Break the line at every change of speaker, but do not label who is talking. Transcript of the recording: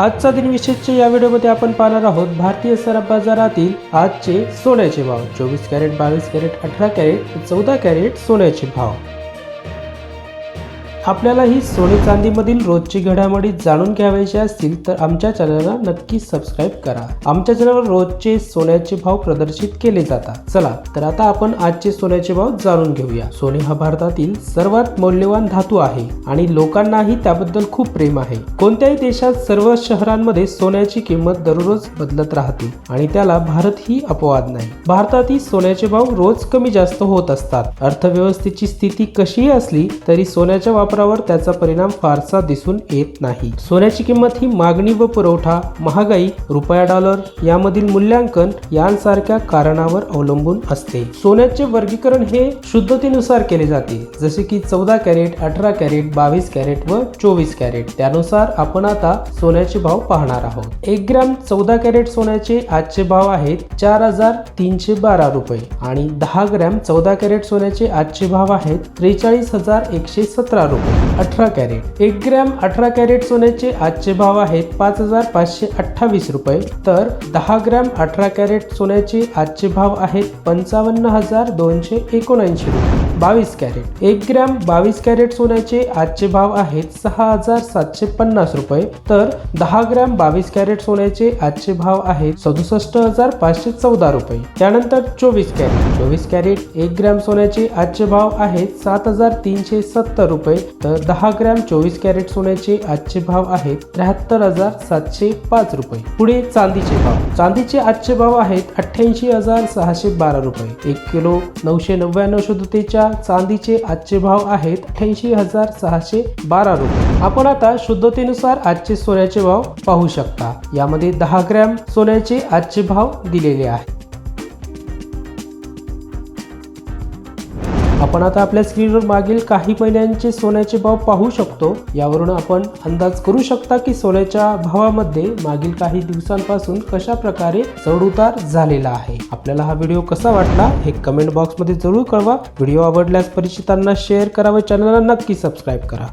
आजचा दिन विशेषच्या या व्हिडिओमध्ये आपण पाहणार आहोत भारतीय सराफ बाजारातील आजचे सोन्याचे भाव. चोवीस कॅरेट बावीस कॅरेट अठरा कॅरेट चौदा कॅरेट सोन्याचे भाव. आपल्याला ही सोने चांदीमधील रोजची घडामोडी जाणून घ्यावायची असतील तर आमच्या चॅनलला नक्की सबस्क्राईब करा. आमच्या चॅनलवर रोजचे सोन्याचे भाव प्रदर्शित केले जातात. चला तर आता आपण आजचे सोन्याचे भाव जाणून घेऊया. सोने हा भारतातील सर्वात मौल्यवान धातू आहे आणि लोकांनाही त्याबद्दल खूप प्रेम आहे. कोणत्याही देशात सर्व शहरांमध्ये सोन्याची किंमत दररोज बदलत राहते आणि त्याला भारत ही अपवाद नाही. भारतातील सोन्याचे भाव रोज कमी जास्त होत असतात. अर्थव्यवस्थेची स्थिती कशीही असली तरी सोन्याच्या वापरावर त्याचा परिणाम फारसा दिसून येत नाही. सोन्याची किंमत ही मागणी व पुरवठा महागाई रुपया डॉलर यामधील मूल्यांकन यांसारख्या कारणावर अवलंबून असते. सोन्याचे वर्गीकरण हे शुद्धतेनुसार केले जाते जसे की चौदा कॅरेट अठरा कॅरेट बावीस कॅरेट व चोवीस कॅरेट. त्यानुसार आपण आता सोन्याचे भाव पाहणार आहोत. एक ग्रॅम चौदा कॅरेट सोन्याचे आजचे भाव आहेत चार हजार तीनशे बारा रुपये आणि दहा ग्रॅम चौदा कॅरेट सोन्याचे आजचे भाव आहेत त्रेचाळीस हजार एकशे सतरा रुपये. अठरा कॅरेट. एक ग्रॅम अठरा कॅरेट सोन्याचे आजचे भाव आहेत पाच हजार पाचशे अठ्ठावीस रुपये. तर दहा ग्रॅम अठरा कॅरेट सोन्याचे आजचे भाव आहेत पंचावन्न हजार दोनशे एकोणऐंशी रुपये. बावीस कॅरेट. एक ग्रॅम बावीस कॅरेट सोन्याचे आजचे भाव आहेत सहा हजार सातशे पन्नास रुपये. तर दहा ग्रॅम बावीस कॅरेट सोन्याचे आजचे भाव आहेत सदुसष्ट हजार पाचशे चौदा रुपये. त्यानंतर चोवीस कॅरेट. चोवीस कॅरेट एक ग्रॅम सोन्याचे आजचे भाव आहेत सात हजार तीनशे सत्तर रुपये. तर दहा ग्रॅम चोवीस कॅरेट सोन्याचे आजचे भाव आहेत त्र्याहत्तर हजार सातशे पाच रुपये. पुढे चांदीचे भाव. चांदीचे आजचे भाव आहेत अठ्ठ्याऐंशी हजार सहाशे बारा रुपये. एक किलो नऊशे नव्याण्णव शुद्धतेच्या चांदीचे आजचे भाव आहेत अठ्ठ्याऐंशी हजार सहाशे बारा रुपये. आपण आता शुद्धतेनुसार आजचे सोन्याचे भाव पाहू शकता. यामध्ये दहा ग्रॅम सोन्याचे आजचे भाव दिलेले आहेत. आपण आता आपल्या स्क्रीनवर मागील काही महिन्यांचे सोन्याचे भाव पाहू शकतो. यावरून आपण अंदाज करू शकता की सोन्याच्या भावामध्ये मागील काही दिवसांपासून कशा प्रकारे चढउतार झालेला आहे. आपल्याला हा व्हिडिओ कसा वाटला हे कमेंट बॉक्समध्ये जरूर कळवा. व्हिडिओ आवडल्यास परिचितांना शेअर करा व चॅनलला नक्की सबस्क्राईब करा.